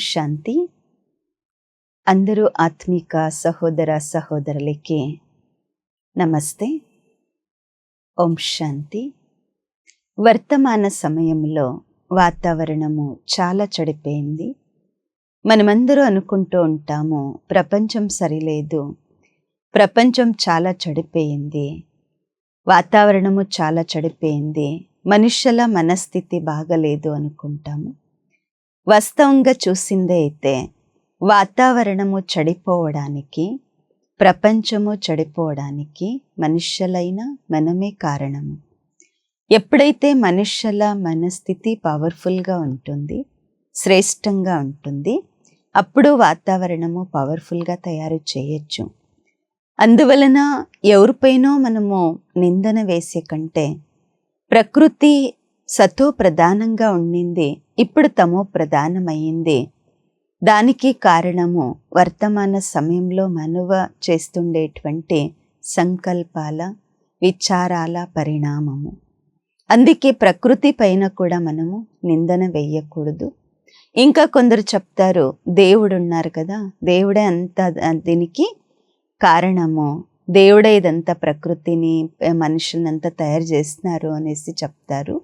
ఓం శాంతి. అందరూ ఆత్మిక సహోదర సహోదరులకి నమస్తే. ఓం శాంతి. వర్తమాన సమయంలో వాతావరణము చాలా చెడిపోయింది. మనమందరూ అనుకుంటూ ఉంటాము ప్రపంచం సరిలేదు. ప్రపంచం చాలా చెడిపోయింది. వాతావరణము చాలా చెడిపోయింది. మనుష్యుల మనస్థితి బాగలేదు అనుకుంటాము. వాస్తవంగా చూసిందే అయితే వాతావరణము చెడిపోవడానికి ప్రపంచము చెడిపోవడానికి మనుష్యులైన మనమే కారణము. ఎప్పుడైతే మనుష్యుల మనస్థితి పవర్ఫుల్గా ఉంటుంది శ్రేష్టంగా ఉంటుంది అప్పుడు వాతావరణము పవర్ఫుల్గా తయారు చేయొచ్చు. అందువలన ఎవరిపైనో మనము నిందన వేసే కంటే ప్రకృతి సతో ప్రధానంగా ఉండింది ఇప్పుడు తమో ప్రధానమైంది దానికి కారణము వర్తమాన సమయంలో మనువ చేస్తుండేటువంటి సంకల్పాల విచారాల పరిణామము. అందుకే ప్రకృతి పైన కూడా మనము నిందన వేయకూడదు. ఇంకా కొందరు చెప్తారు దేవుడు ఉన్నారు కదా దేవుడే అంత దీనికి కారణము. దేవుడే ఇదంతా ప్రకృతిని మనుషులంతా తయారు చేస్తున్నారు అనేసి చెప్తారు.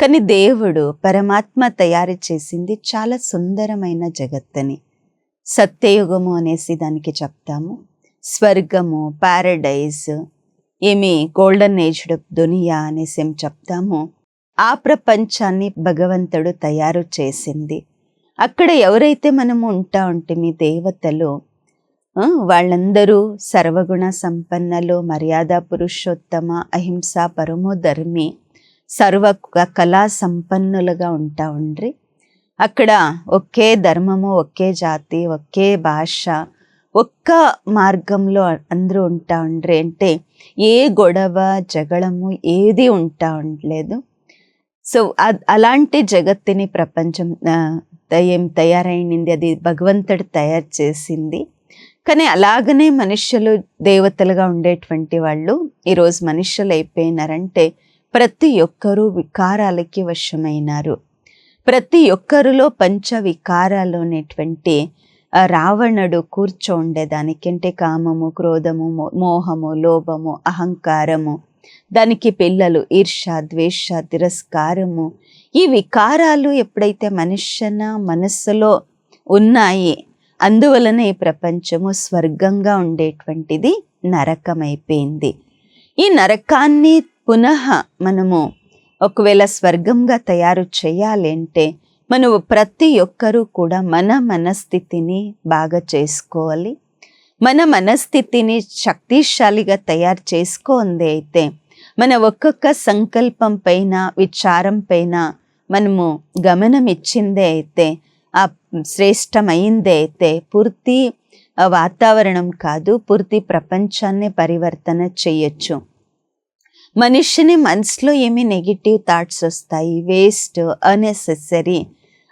కానీ దేవుడు పరమాత్మ తయారు చేసింది చాలా సుందరమైన జగత్తని. సత్యయుగము అనేసి దానికి చెప్తాము. స్వర్గము పారడైజ్ ఏమి గోల్డెన్ ఏజ్డ్ దునియా అనేసి ఏం చెప్తాము. ఆ ప్రపంచాన్ని భగవంతుడు తయారు చేసింది. అక్కడ ఎవరైతే మనము ఉంటా ఉంటే మీ దేవతలు వాళ్ళందరూ సర్వగుణ సంపన్నలు మర్యాద పురుషోత్తమ అహింస పరమోధర్మి సర్వ కళా సంపన్నులుగా ఉంటా ఉండ్రి. అక్కడ ఒకే ధర్మము ఒకే జాతి ఒకే భాష ఒక్క మార్గంలో అందరూ ఉంటా ఉండ్రి. అంటే ఏ గొడవ జగడము ఏది ఉంటా ఉండలేదు. సో అలాంటి జగత్తుని ప్రపంచం ఏం తయారైంది అది భగవంతుడు తయారు చేసింది. కానీ అలాగనే మనుష్యులు దేవతలుగా ఉండేటువంటి వాళ్ళు ఈరోజు మనుష్యులు అయిపోయినారంటే ప్రతి ఒక్కరూ వికారాలకి వశమైనారు. ప్రతి ఒక్కరిలో పంచ వికారాలు అనేటువంటి రావణుడు కూర్చోండేదానికంటే కామము క్రోధము మోహము లోభము అహంకారము దానికి పిల్లలు ఈర్ష ద్వేష తిరస్కారము ఈ వికారాలు ఎప్పుడైతే మనుష్యన మనస్సులో ఉన్నాయి అందువలన ఈ ప్రపంచము స్వర్గంగా ఉండేటువంటిది నరకమైపోయింది. ఈ నరకాన్ని పునః మనము ఒకవేళ స్వర్గంగా తయారు చేయాలి అంటే మనం ప్రతి ఒక్కరూ కూడా మన మనస్థితిని బాగా చేసుకోవాలి. మన మనస్థితిని శక్తిశాలిగా తయారు చేసుకుంది అయితే మన ఒక్కొక్క సంకల్పం పైన విచారం పైన మనము గమనం ఇచ్చిందే అయితే ఆ శ్రేష్టమైందే అయితే పూర్తి వాతావరణం కాదు పూర్తి ప్రపంచాన్ని పరివర్తన చేయొచ్చు. మనిషిని మనసులో ఏమి నెగిటివ్ థాట్స్ వస్తాయి? వేస్ట్ అన్నెసెసరీ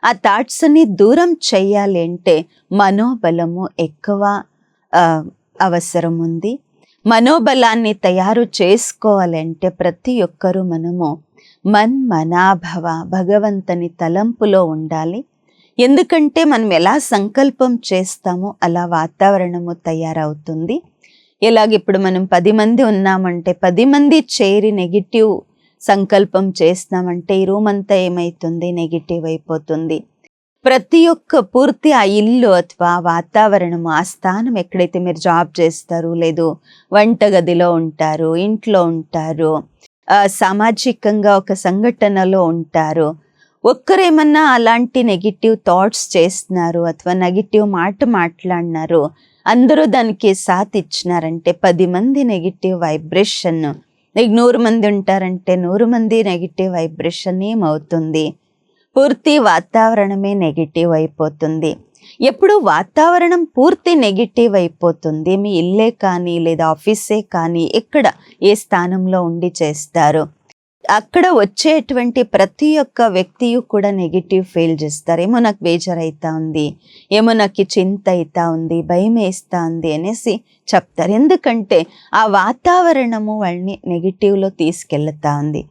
ఆ థాట్స్ని దూరం చేయాలి అంటే మనోబలము ఎక్కువ అవసరం ఉంది. మనోబలాన్ని తయారు చేసుకోవాలంటే ప్రతి ఒక్కరూ మనము మన్ మనాభవ భగవంతుని తలంపులో ఉండాలి. ఎందుకంటే మనం ఎలా సంకల్పం చేస్తామో అలా వాతావరణము తయారవుతుంది. ఇలాగ ఇప్పుడు మనం పది మంది ఉన్నామంటే పది మంది చేరి నెగిటివ్ సంకల్పం చేస్తామంటే ఈ రూమ్ అంతా ఏమవుతుంది నెగిటివ్ అయిపోతుంది. ప్రతి ఒక్క పూర్తి ఆ ఇల్లు అథవా వాతావరణము ఆ స్థానం ఎక్కడైతే మీరు జాబ్ చేస్తారు లేదు వంటగదిలో ఉంటారు ఇంట్లో ఉంటారు సామాజికంగా ఒక సంఘటనలో ఉంటారు ఒక్కరేమన్నా అలాంటి నెగిటివ్ థాట్స్ చేస్తున్నారు అథవా నెగిటివ్ మాట మాట్లాడినారు అందరూ దానికి సాత్ ఇచ్చినారంటే పది మంది నెగిటివ్ వైబ్రేషన్ నూరు మంది ఉంటారంటే నూరు మంది నెగిటివ్ వైబ్రేషన్ ఏమవుతుంది పూర్తి వాతావరణమే నెగిటివ్ అయిపోతుంది. ఎప్పుడు వాతావరణం పూర్తి నెగిటివ్ అయిపోతుంది? మీ ఇల్లే కానీ లేదా ఆఫీసే కానీ ఎక్కడ ఏ స్థానంలో ఉండి చేస్తారు? అక్కడ వచ్చేటువంటి ప్రతి ఒక్క వ్యక్తి కూడా నెగిటివ్ ఫీల్ చేస్తారు. ఏమో నాకు బేజర్ అవుతా ఉంది. ఏమో నాకు చింత అవుతా ఉంది. భయం వేస్తా ఉంది అనేసి చెప్తారు. ఎందుకంటే ఆ వాతావరణము వాళ్ళని నెగిటివ్లో తీసుకెళ్తా ఉంది.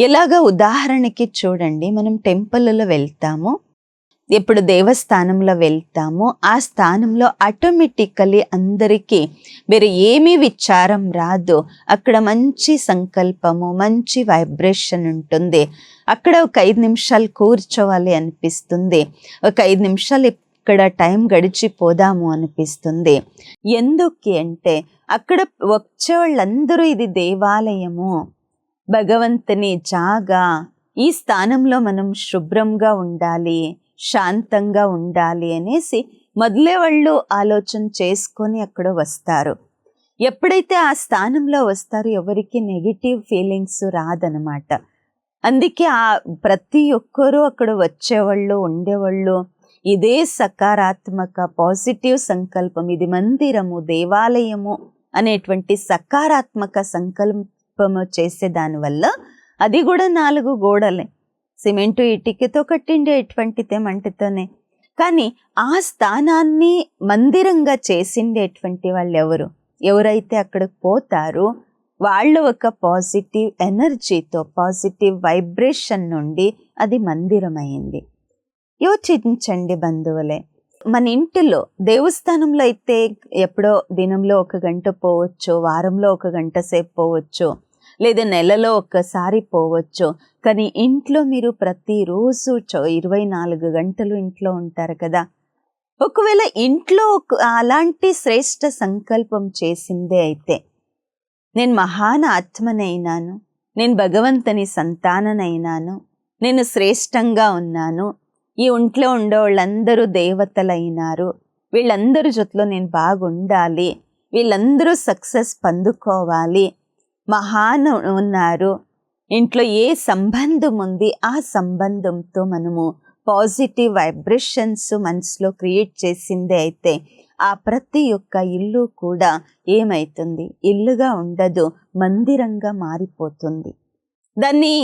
ఎలాగ ఉదాహరణకి చూడండి. మనం టెంపుల్లో వెళ్తాము. ఎప్పుడు దేవస్థానంలో వెళ్తామో ఆ స్థానంలో ఆటోమేటికలీ అందరికీ వేరే ఏమీ విచారం రాదు. అక్కడ మంచి సంకల్పము మంచి వైబ్రేషన్ ఉంటుంది. అక్కడ ఒక ఐదు నిమిషాలు కూర్చోవాలి అనిపిస్తుంది. ఒక ఐదు నిమిషాలు ఇక్కడ టైం గడిచిపోదాము అనిపిస్తుంది. ఎందుకు అంటే అక్కడ వచ్చే వాళ్ళందరూ ఇది దేవాలయము. భగవంతుని జాగా. ఈ స్థానంలో మనం శుభ్రంగా ఉండాలి. శాంతంగా ఉండాలి అనేసి మొదలే వాళ్ళు ఆలోచన చేసుకొని అక్కడ వస్తారు. ఎప్పుడైతే ఆ స్థానంలో వస్తారో ఎవరికి నెగిటివ్ ఫీలింగ్స్ రాదనమాట అందుకే ఆ ప్రతి ఒక్కరూ అక్కడ వచ్చేవాళ్ళు ఉండేవాళ్ళు. ఇదే సకారాత్మక పాజిటివ్ సంకల్పం. ఇది మందిరము దేవాలయము అనేటువంటి సకారాత్మక సంకల్పము చేసే దానివల్ల అది కూడా నాలుగు గోడలే. సిమెంటు ఇటుకతో కట్టిండేటువంటిదే మంటతోనే. కానీ ఆ స్థానాన్ని మందిరంగా చేసిండేటువంటి వాళ్ళు ఎవరు ఎవరైతే అక్కడికి పోతారో వాళ్ళు ఒక పాజిటివ్ ఎనర్జీతో పాజిటివ్ వైబ్రేషన్ నుండి అది మందిరమైంది. యోచించండి బంధువులే మన ఇంటిలో దేవస్థానంలో అయితే ఎప్పుడో దినంలో ఒక గంట పోవచ్చు వారంలో ఒక గంట సేపు పోవచ్చు. లేదా నెలలో ఒక్కసారి పోవచ్చు. కానీ ఇంట్లో మీరు ప్రతిరోజు ఇరవై నాలుగు గంటలు ఇంట్లో ఉంటారు కదా. ఒకవేళ ఇంట్లో ఒక- అలాంటి శ్రేష్ట సంకల్పం చేసిందే అయితే నేను మహాన్ ఆత్మనైనాను నేను భగవంతుని సంతాననైనాను నేను శ్రేష్టంగా ఉన్నాను ఈ ఒంట్లో ఉండే వాళ్ళందరూ దేవతలైనారు వీళ్ళందరి జొత్తులో నేను బాగుండాలి వీళ్ళందరూ సక్సెస్ పొందుకోవాలి మహాను ఉన్నారు. ఇంట్లో ఏ సంబంధం ఉంది? ఆ సంబంధంతో మనము పాజిటివ్ వైబ్రేషన్స్ మనసులో క్రియేట్ చేసిందే అయితే ఆ ప్రతి ఒక్క ఇల్లు కూడా ఏమైతుంది? ఇల్లుగా ఉండదు మందిరంగా మారిపోతుంది. దాన్ని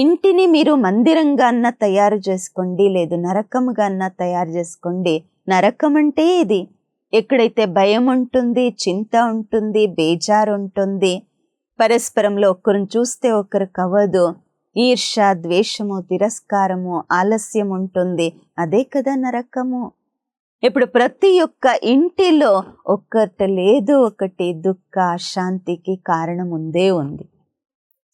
ఇంటిని మీరు మందిరంగా అన్న తయారు చేసుకోండి లేదు నరకముగా అన్న తయారు చేసుకోండి. నరకం అంటే ఇది ఎక్కడైతే భయం ఉంటుంది చింత ఉంటుంది బేజారు ఉంటుంది పరస్పరంలో ఒకరిని చూస్తే ఒకరు కవ్వదు. ఈర్ష ద్వేషము తిరస్కారము ఆలస్యం ఉంటుంది. అదే కదా నరకము. ఇప్పుడు ప్రతి ఒక్క ఇంటిలో ఒక్కటి లేదు ఒకటి దుఃఖ అశాంతికి కారణం ఉందే ఉంది.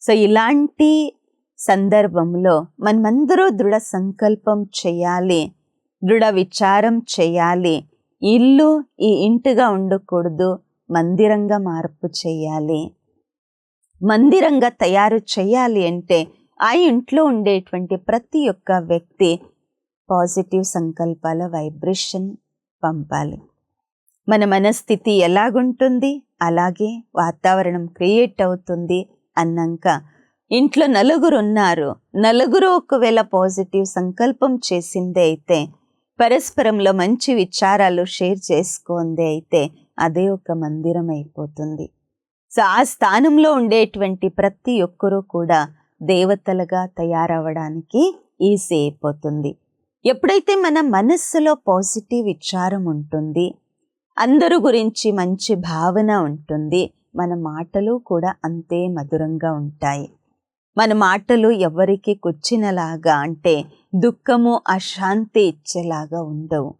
సో ఇలాంటి సందర్భంలో మనమందరూ దృఢ సంకల్పం చేయాలి. దృఢ విచారం చేయాలి. ఇల్లు ఈ ఇంటిగా ఉండకూడదు. మందిరంగా మార్పు చేయాలి. మందిరంగా తయారు చేయాలి అంటే ఆ ఇంట్లో ఉండేటువంటి ప్రతి ఒక్క వ్యక్తి పాజిటివ్ సంకల్పాల వైబ్రేషన్ పంపాలి. మన మనస్థితి ఎలాగుంటుంది? అలాగే వాతావరణం క్రియేట్ అవుతుంది అన్నాక ఇంట్లో నలుగురు ఉన్నారు నలుగురు ఒకవేళ పాజిటివ్ సంకల్పం చేసిందే అయితే పరస్పరంలో మంచి విచారాలు షేర్ చేసుకుందే అయితే అదే ఒక మందిరం అయిపోతుంది. సో ఆ స్థానంలో ఉండేటువంటి ప్రతి ఒక్కరూ కూడా దేవతలుగా తయారవడానికి ఈజీ అయిపోతుంది. ఎప్పుడైతే మన మనస్సులో పాజిటివ్ విచారం ఉంటుంది అందరు గురించి మంచి భావన ఉంటుంది మన మాటలు కూడా అంతే మధురంగా ఉంటాయి. మన మాటలు ఎవరికి కూర్చినలాగా అంటే దుఃఖము అశాంతి ఇచ్చేలాగా ఉండవు.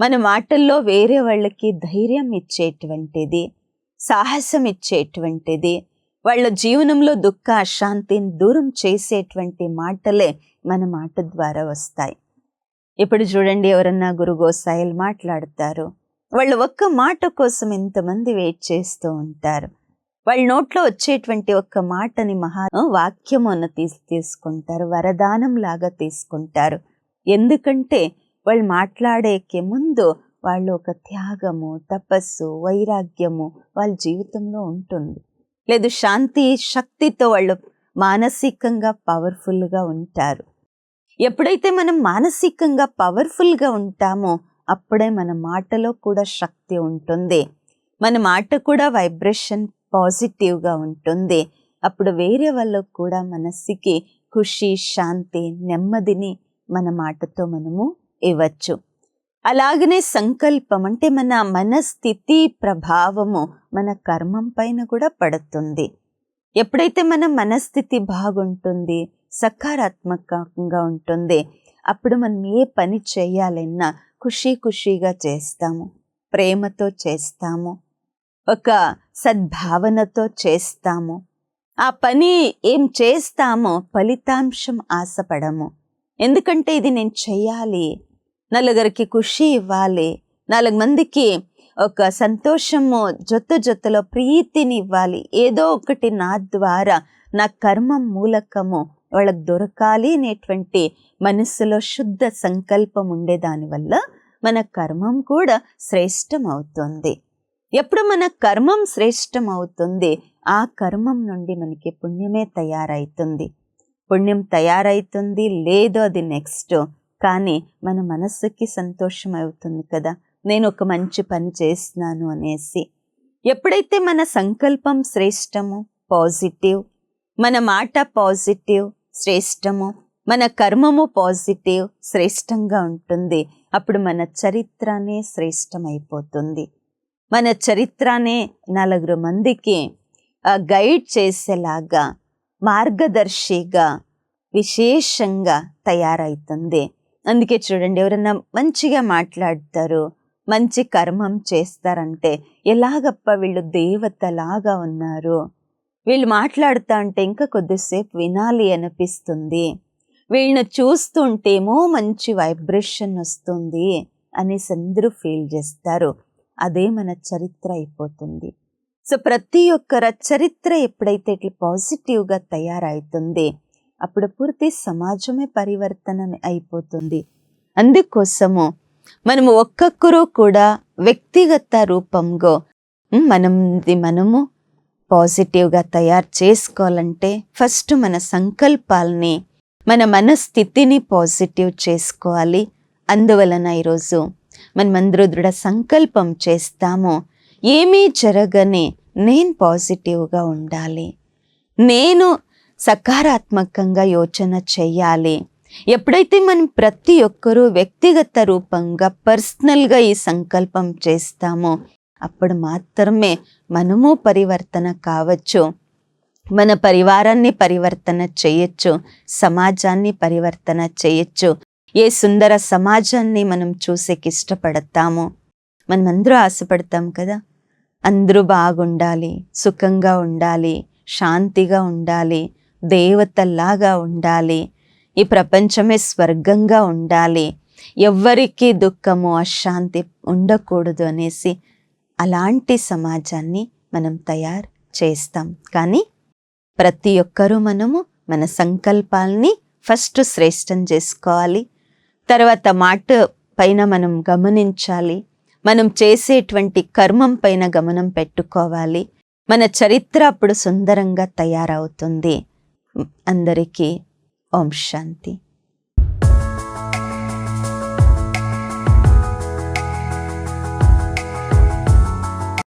మన మాటల్లో వేరే వాళ్ళకి ధైర్యం ఇచ్చేటువంటిది సాహసం ఇచ్చేటువంటిది వాళ్ళ జీవనంలో దుఃఖ అశాంతిని దూరం చేసేటువంటి మాటలే మన మాట ద్వారా వస్తాయి. ఇప్పుడు చూడండి ఎవరన్నా గురు గోసాయిలు మాట్లాడతారు. వాళ్ళు ఒక్క మాట కోసం ఎంతమంది వెయిట్ చేస్తూ ఉంటారు. వాళ్ళ నోట్లో వచ్చేటువంటి ఒక్క మాటని మహా వాక్యం అన్న తీసి తీసుకుంటారు వరదానం లాగా తీసుకుంటారు. ఎందుకంటే వాళ్ళు మాట్లాడేకే ముందు వాళ్ళు ఒక త్యాగము తపస్సు వైరాగ్యము వాళ్ళ జీవితంలో ఉంటుంది. లేదు శాంతి శక్తితో వాళ్ళు మానసికంగా పవర్ఫుల్గా ఉంటారు. ఎప్పుడైతే మనం మానసికంగా పవర్ఫుల్గా ఉంటామో అప్పుడే మన మాటలో కూడా శక్తి ఉంటుంది. మన మాట కూడా వైబ్రేషన్ పాజిటివ్గా ఉంటుంది. అప్పుడు వేరే వాళ్ళకు కూడా మనస్సుకి ఖుషి శాంతి నెమ్మదిని మన మాటతో మనము ఇవ్వచ్చు. అలాగనే సంకల్పం అంటే మన మనస్థితి ప్రభావము మన కర్మం పైన కూడా పడుతుంది. ఎప్పుడైతే మన మనస్థితి బాగుంటుంది సకారాత్మకంగా ఉంటుంది అప్పుడు మనం ఏ పని చేయాలన్నా ఖుషీ ఖుషీగా చేస్తాము ప్రేమతో చేస్తాము ఒక సద్భావనతో చేస్తాము. ఆ పని ఏం చేస్తామో ఫలితాంశం ఆశపడము. ఎందుకంటే ఇది నేను చేయాలి నలుగురికి ఖుషి ఇవ్వాలి. నాలుగు మందికి ఒక సంతోషము జొత్త జొత్తలో ప్రీతిని ఇవ్వాలి. ఏదో ఒకటి నా ద్వారా నా కర్మం మూలకము వాళ్ళకు దొరకాలి అనేటువంటి మనస్సులో శుద్ధ సంకల్పం ఉండేదానివల్ల మన కర్మం కూడా శ్రేష్టం అవుతుంది ఎప్పుడు మన కర్మం శ్రేష్టం అవుతుంది ఆ కర్మం నుండి మనకి పుణ్యమే తయారైతుంది. పుణ్యం తయారైతుంది లేదో అది నెక్స్ట్ కానీ మన మనస్సుకి సంతోషం అవుతుంది కదా. నేను ఒక మంచి పని చేస్తున్నాను అనేసి. ఎప్పుడైతే మన సంకల్పం శ్రేష్టము పాజిటివ్ మన మాట పాజిటివ్ శ్రేష్టము మన కర్మము పాజిటివ్ శ్రేష్టంగా ఉంటుంది అప్పుడు మన చరిత్రనే శ్రేష్టమైపోతుంది. మన చరిత్రనే నలుగురు మందికి గైడ్ చేసేలాగా మార్గదర్శిగా విశేషంగా తయారవుతుంది అందుకే చూడండి ఎవరన్నా మంచిగా మాట్లాడతారు మంచి కర్మం చేస్తారంటే ఎలాగప్ప వీళ్ళు దేవతలాగా ఉన్నారు? వీళ్ళు మాట్లాడుతా అంటే ఇంకా కొద్దిసేపు వినాలి అనిపిస్తుంది. వీళ్ళని చూస్తుంటేమో మంచి వైబ్రేషన్ వస్తుంది అనేసి అందరూ ఫీల్ చేస్తారు. అదే మన చరిత్ర అయిపోతుంది. సో ప్రతి ఒక్కర చరిత్ర ఎప్పుడైతే ఇట్లా పాజిటివ్గా తయారవుతుంది అప్పుడు పూర్తి సమాజమే పరివర్తన అయిపోతుంది. అందుకోసము మనము ఒక్కొక్కరు కూడా వ్యక్తిగత రూపంగా మనది మనము పాజిటివ్గా తయారు చేసుకోవాలంటే ఫస్ట్ మన సంకల్పాలని మన మనస్థితిని పాజిటివ్ చేసుకోవాలి. అందువలన ఈరోజు మనమందరూ దృఢ సంకల్పం చేస్తాము. ఏమీ జరగని నేను పాజిటివ్గా ఉండాలి. నేను సకారాత్మకంగా యోచన చెయ్యాలి ఎప్పుడైతే మనం ప్రతి ఒక్కరూ వ్యక్తిగత రూపంగా పర్సనల్గా ఈ సంకల్పం చేస్తామో అప్పుడు మాత్రమే మనము పరివర్తన కావచ్చు. మన పరివారాన్ని పరివర్తన చేయొచ్చు సమాజాన్ని పరివర్తన చేయొచ్చు. ఏ సుందర సమాజాన్ని మనం చూసేకి ఇష్టపడతాము మనమందరూ ఆశపడతాం కదా. అందరూ బాగుండాలి సుఖంగా ఉండాలి శాంతిగా ఉండాలి దేవతల్లాగా ఉండాలి. ఈ ప్రపంచమే స్వర్గంగా ఉండాలి. ఎవ్వరికీ దుఃఖము అశాంతి ఉండకూడదు అనేసి అలాంటి సమాజాన్ని మనం తయారు చేస్తాం. కానీ ప్రతి ఒక్కరూ మనము మన సంకల్పాల్ని ఫస్ట్ శ్రేష్టం చేసుకోవాలి. తర్వాత మాట పైన మనం గమనించాలి. మనం చేసేటువంటి కర్మం పైన గమనం పెట్టుకోవాలి. మన చరిత్ర అప్పుడు సుందరంగా తయారవుతుంది. అందరికీ ఓం శాంతి